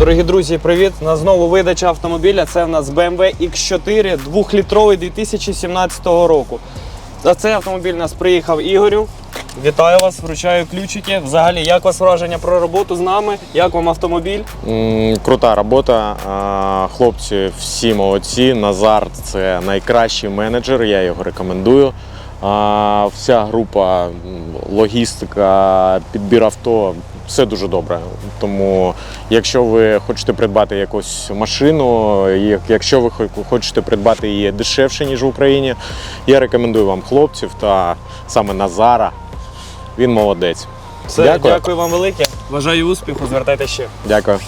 Дорогі друзі, привіт! На знову видача автомобіля. Це в нас BMW X4 2-літровий 2017 року. За цей автомобіль нас приїхав Ігорю. Вітаю вас, вручаю ключики. Взагалі, як у вас враження про роботу з нами? Як вам автомобіль? М, Крута робота. А, Хлопці всі молодці. Назар це найкращий менеджер, я його рекомендую. А, Вся група, логістика, підбір авто все дуже добре. Тому, якщо ви хочете придбати якусь машину, якщо ви хочете придбати її дешевше, ніж в Україні, я рекомендую вам хлопців та саме Назара. Він молодець. Все, Дякую. дякую вам велике. Бажаю успіху, звертайте ще. Дякую.